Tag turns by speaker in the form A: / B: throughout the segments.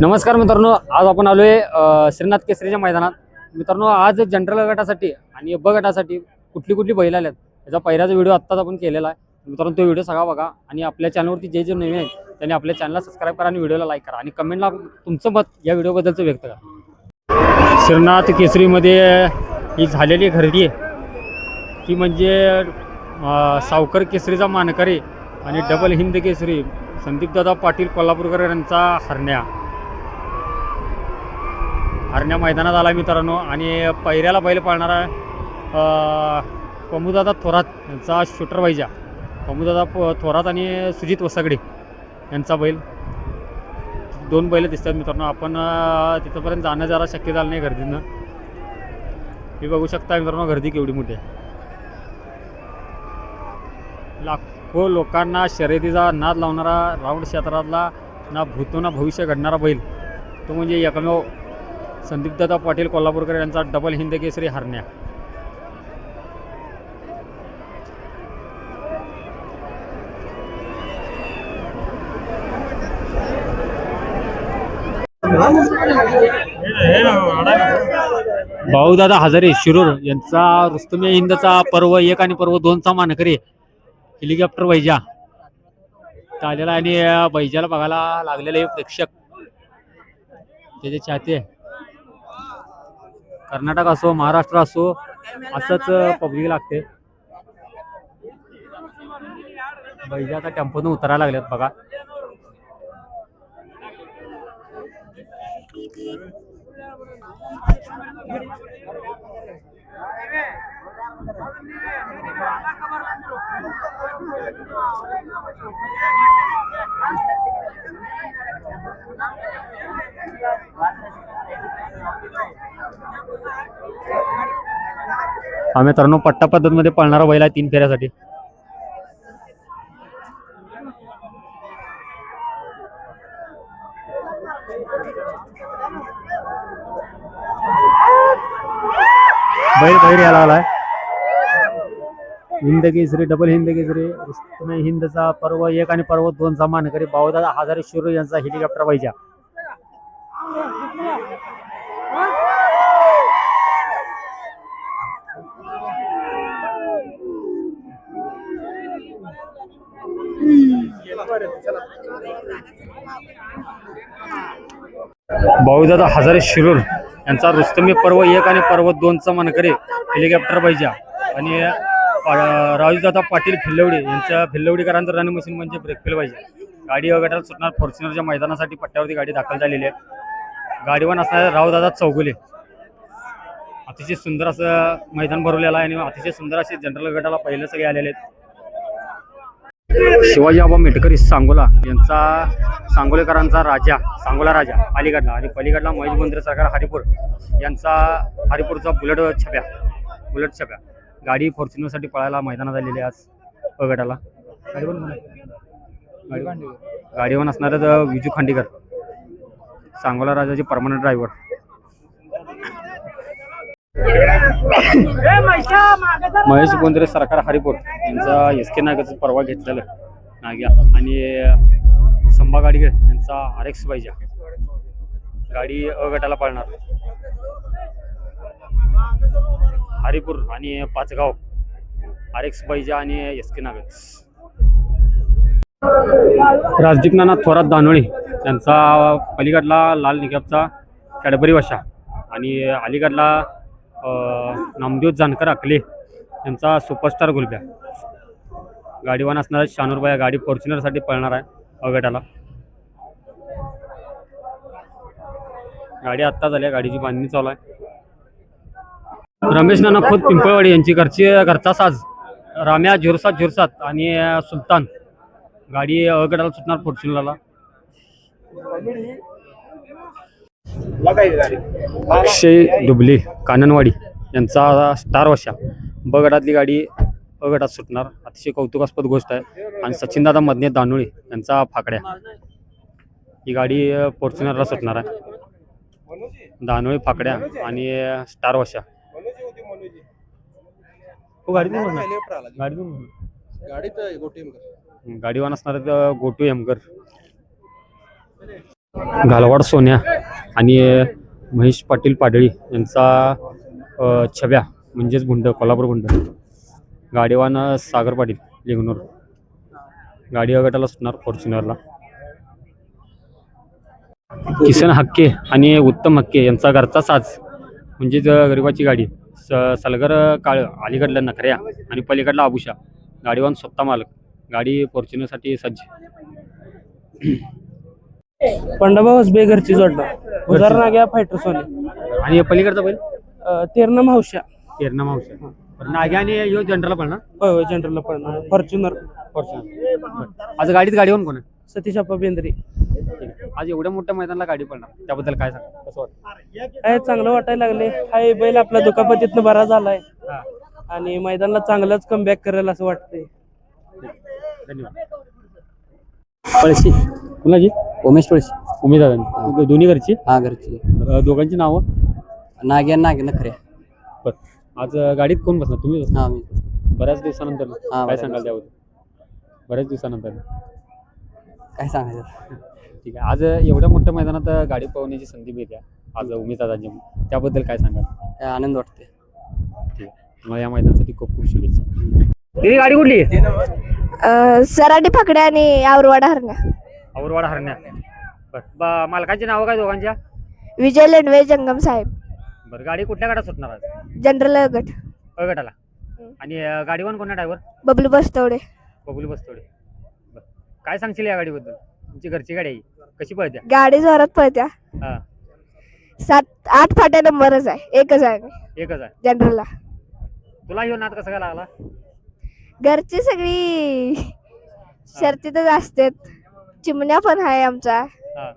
A: नमस्कार मित्रांनो आज आपण आलो आहे श्रीनाथ केसरीच्या मैदानात. मित्रांनो आज जनरल गटासाठी आणि ब गटासाठी कुठली कुठली बैल आल्यात याचा पहिल्याचा व्हिडिओ आत्ताच आपण केलेला आहे. मित्रांनो तो व्हिडिओ सगळा बघा आणि आपल्या चॅनलवरती जे जे नवीन आहेत त्यांनी आपल्या चॅनलला सबस्क्राईब करा आणि व्हिडिओला लाईक करा आणि कमेंटला तुमचं मत या व्हिडिओबद्दलचं व्यक्त करा. श्रीनाथ केसरीमध्ये ही झालेली खरेदी आहे. ती म्हणजे सावकर केसरीचा मानकरी आणि डबल हिंद केसरी संदीपदादा पाटील कोल्हापूरकर यांचा हरण्या. हरण्या मैदानात आला मित्रांनो आणि पहिऱ्याला बैल पाळणारा पमुदादा थोरात यांचा शूटर पाहिजे पमुदादा प थोरात आणि सुजित वसागडे यांचा बैल. दोन बैल दिसतात मित्रांनो. आपण तिथंपर्यंत जाणं जरा शक्य झालं नाही गर्दीनं. हे बघू शकता मित्रांनो गर्दी केवढी मोठी आहे. लाखो लोकांना शर्यतीचा नाद लावणारा राऊंड क्षेत्रातला ना भूतो ना भविष्य घडणारा बैल. तो म्हणजे एकमेव संदीपदादा पाटील कोल्हापूरकर यांचा डबल हिंद केसरी हरण्या. भाऊदादा हजारे शिरूर यांचा रुस्तुमे हिंदचा पर्व एक आणि पर्व दोनचा मानकरी हेलिकॉप्टर वैजा. आलेला आणि वैजाला बघायला लागलेले प्रेक्षक. त्याचे चाहते. कर्नाटक असो महाराष्ट्र असो असंच पब्लिक लागते. बैजा आता टेम्पोतून उतरायला लागलेत बघा. हा मित्रांनो पट्टा पद्धतीमध्ये पळणारा बैल आहे तीन फेऱ्यासाठी. बैल बैल यायला आलाय. हिंद केसरी डबल हिंद केसरी. हिंदचा पर्व एक आणि पर्व दोनचा मानकरी बावदा हजारे शिरू यांचा हेलिकॉप्टर पाहिजे. भाऊदादा हजारे शिरूर यांचा रुस्तमी पर्व एक आणि पर्व दोनचा मानकरी हेलिकॉप्टर पाहिजे. आणि राजूदादा पाटील फिल्लवडे यांच्या फिल्लवडीकरांचं रन मशीन म्हणजे ब्रेकफेल पाहिजे. गाडी वगैरे सुटणार फॉर्च्युनरच्या मैदानासाठी पट्ट्यावरती गाडी दाखल झालेली आहे. गाडीवर असणारे रावदादा चौगुले. अतिशय सुंदर असं मैदान भरवलेलं आहे आणि अतिशय सुंदर असे जनरल गटाला पहिले सगळे आलेले आहेत. शिवाजी आबा मेटकरी सांगोला यांचा सांगोलेकरांचा राजा सांगोला राजा अलीगडला आणि पलीकडला महेश बोंद्रे सरकार हरिपूर यांचा हरिपूरचा बुलेट छप्या बुलेट छप्या. गाडी फॉर्च्युनरसाठी पळायला मैदानात आलेली आज गटाला गाडीवर असणारे विजू खांडेकर सांगोला राजाचे परमनंट ड्रायव्हर महेश गोंदरे सरकार हरिपूर यांचा एस के नागाचा परवा घेतलेला नाग्या आणि संभा गाडीकर यांचा आर एक्स पाहिजे गाडी अ गटाला पाळणार. हरिपूर आणि पाचगाव. आर एक्स बैजा आणि एस के नागच राजदीप नाना थोरात दानोळी यांचा पलीकडला लाल निकाबचा कॅडबरी वशा आणि अलीगडला नामदेव जानकर अकले यांचा सुपरस्टार गुलब्या. गाडीवान असणारा शानूरबाई गाडी फॉर्च्युनरसाठी पळणार आहे अवगटाला गाडी आत्ता झाली आहे गाडीची बांधणी चालू आहे. रमेश नाना खोत पिंपळवाडी यांची घरची घरचा साज. राम्या झुरसात झुरसात आणि सुलतान. गाडी अवगटाला सुटणार फॉर्च्युनरला अक्षय डुबले काननवाडी यांचा स्टार वशा ब गटातली गाडी अ गटात सुटणार. अतिशय कौतुकास्पद गोष्ट आहे. आणि सचिनदादा मदने दानोळी यांचा फाकड्या. ही गाडी फॉर्च्युनरला सुटणार आहे. दानोळी फाकड्या आणि स्टार वशा हो गाडी.
B: गाडीत गोटी
A: गाडीवान असणार गोटू एमकर. घालवाड सोन्या आणि महेश पाटील पाडळी यांचा छव्या म्हणजेच गुंड कोल्हापूर गुंड. गाडीवान सागर पाटील लिंगनूर. गाडी गटाला सुटणार फॉर्च्युनरला किसन हक्के आणि उत्तम हक्के यांचा घरचा साज म्हणजेच गरिबाची गाडी. स सलगर काळ अलीकडला नखऱ्या आणि पलीकडला आबुशा गाडीवान स्वतः मालक. गाडी फॉर्च्युनरसाठी सज्ज.
B: पंडाबा हसबे घरची जोडणार उदाहरणा घ्या फायटर सोने.
A: आणि पलीकडचा बैल?
B: तेरणा मावश्या.
A: केरणा मावशी बरं, नाग्या आणि यो जनरलला पण ना
B: होय होय जनरलला पडणार फॉर्च्युनर.
A: फॉर्च्युनर. आज गाडीत गाडीवर कोण आहे?
B: सतीश अप्पा बेंद्रे.
A: ठीक आहे. आज एवढ्या मोठ्या मैदानाला गाडी पडणार त्याबद्दल काय सांग कसं वाटतं?
B: काय चांगलं वाटायला लागले हाय बैल आपला दुखापतीतनं बरा झालाय.
A: हां.
B: आणि मैदानाला चांगलाच कमबॅक करेल असं वाटतंय.
A: धन्यवाद. पळशी. कुणाची?
C: उमेश तुळशी
A: उमेद दादा दोन्ही घरची?
C: हा घरची.
A: अं, दोघांची नावं?
C: नाग्या नागे नखरे
A: बरं. आज अं, गाडीत कोण बसणार? तुम्ही? बसणार?
C: हा मी.
A: बऱ्याच दिवसानंतर. काय
C: बऱ्याच
A: सांगाल त्याबद्दल? बऱ्याच दिवसानंतर.
C: काय सांगायचं?
A: ठीक आहे. आज एवढ्या मोठ्या मैदानात गाडी पळवण्याची संधी मिळते आज उमेद दादांची त्याबद्दल काय सांगाल?
C: काय आनंद वाटते
A: ठीक आहे. मला या मैदानासाठी खूप खूप शुभेच्छा. ही गाडी कुठली?
D: अ, सराटी फाकड्या आणि आवरवाडा हरण्या.
A: औरवाड हरण्या. बरं बा मालकांची नावं काय दोघांच्या?
D: विजय लेंडवे जंगम साहेब.
A: बरं गाडी कुठल्या गाड्यात सुटणार आज?
D: जनरल गट
A: अ गटाला आणि अं, गाडीवर कोणा ड्रायव्हर
D: बबलू बस्तवडे.
A: बबुली बसतोडे बरं काय सांगशील या गाडीबद्दल? तुमची घरची गाडी आहे. ही. कशी पळत्या?
D: गाडी जोरात पळत्या.
A: हां.
D: सात आठ फाट्या नंबरच आहे. एकच आहे.
A: एकच आहे.
D: जनरलला.
A: तुला येऊन नाद कसा काय लागला?
D: घरची सगळी. शर्तीतच असतात चिमण्या पण आहे आमचा
A: हां.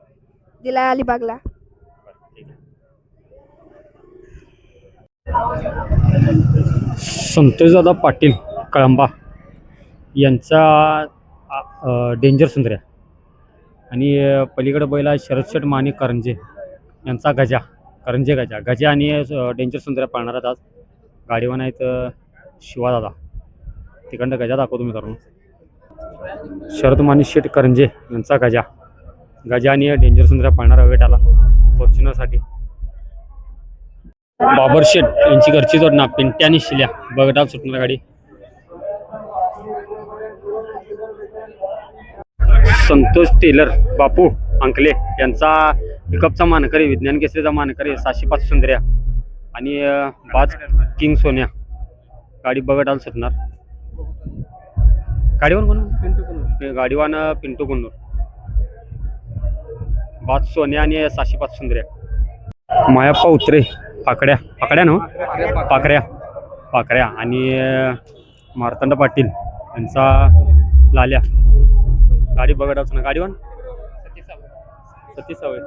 D: दिला अलिबागला.
A: संतोषदादा पाटील कळंबा यांचा अ, डेंजर सुंदर्या आणि अ, पलीकडे बैल शरद शेठ माने करंजे यांचा गजा करंजे गजा. गजा आणि अ, डेंजर सुंदर्या पाळणार आहेत आज गाडीवान आहेत अ, शिवादादा. तिकडनं गजा दाखवतो मित्रांनो. शरद मानी शेठ करंजे यांचा गजा. गजा आणि डेंजर सुंदर्या पाळणार वेटाला फॉर्च्युनरसाठी बाबर शेठ यांची घरची जोडणा पिंट्या आणि शिल्या. बगडाल सुटणार गाडी. संतोष टेलर बापू अंकले यांचा पिकअपचा मानकरी विज्ञान केसरीचा मानकरी सहाशे पाच सुंदर्या आणि पाच किंग सोन्या. गाडी बगडाल सुटणार. गाडीवर कोण? पिंटू कोण गाडीवान पिंटू कोणूर पाच सोन्या आणि सहाशे पाच सुंदर्या मायाप्पा उतरे पाकड्या. पाकड्या ना पाकऱ्या. पाकऱ्या. आणि अं, मार्तंड पाटील यांचा लाल्या. गाडी बघडाच ना गाडीवर? सतीश सवय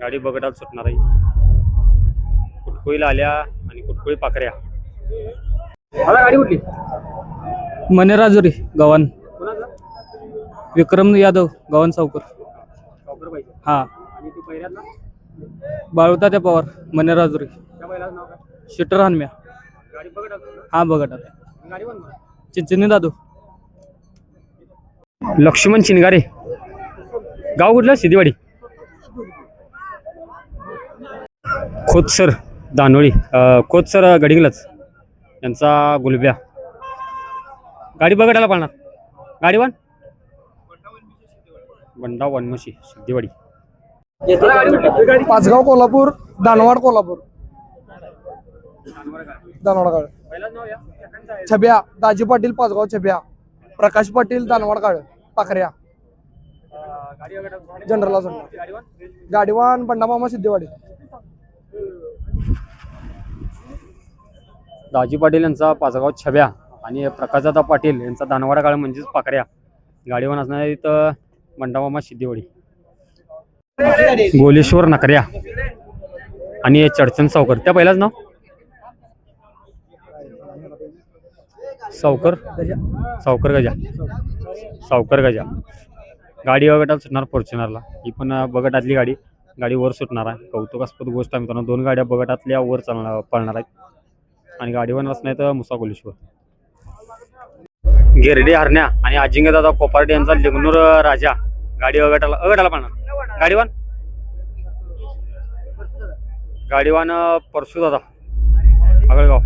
A: गाडी बघडाल सुटणार. आहे कुटकुळी लाल्या आणि कुटकुळी पाकऱ्या. मला गाडी कुठली?
B: मनेराजुरी गव्हाण. विक्रम यादव गव्हाण सावकर. हा.
A: आणि तू पहिल्यातला?
B: बाळुता पवार मनेराजुरी
A: त्या बैलाचं नाव काय?
B: शिटर हनम्या.
A: गाडी
B: हा बघत
A: गाडीवर
B: चिंचिनी दादू.
A: लक्ष्मण चिनगारे गाव कुठलं? सिद्धीवाडी. खोतसर दानोळी. अं, खोतसर गडिंगलच यांचा गुलब्या. गाडी बघायला पाळणार. गाडीवान? बंडा वनमशी सिद्धीवाडी.
E: पाचगाव कोल्हापूर दानवाड कोल्हापूर. दानवाड काळ. छब्या दाजी पाटील पाचगाव छब्या. प्रकाश पाटील दानवाड काळ. पाखऱ्या. सोडणार गाडीवान बंडामामा सिद्धेवाडी.
A: दाजी पाटील यांचा पाचगाव छब्या. आणि प्रकाशदादा पाटील यांचा दानवाडा काळ म्हणजेच पाकऱ्या. गाडीवान असणार इथं मंडामामा सिद्धिवडी गोलेश्वर नकऱ्या. आणि चडचण सावकर. त्या पहिलाच नाव? सावकर? सावकर गजा. सावकर गजा. गाडी बगटात सुटणार फॉर्च्युनरला. ही पण बगटातली गाडी. गाडी वर सुटणार आहे. कौतुकास्पद गोष्ट आहे मित्रांनो. दोन गाड्या बगटातल्या वर चालणार पळणार आहेत. आणि गाडीवर नसणार तर मुसा गोलेश्वर. गिरडी हरण्या आणि अजिंक्य दादा कोपार्डे यांचा लिंगनूर राजा. गाडी अगटाला अगटाला पाहणार. गाडीवान? गाडीवान परशुदादा. अगळगाव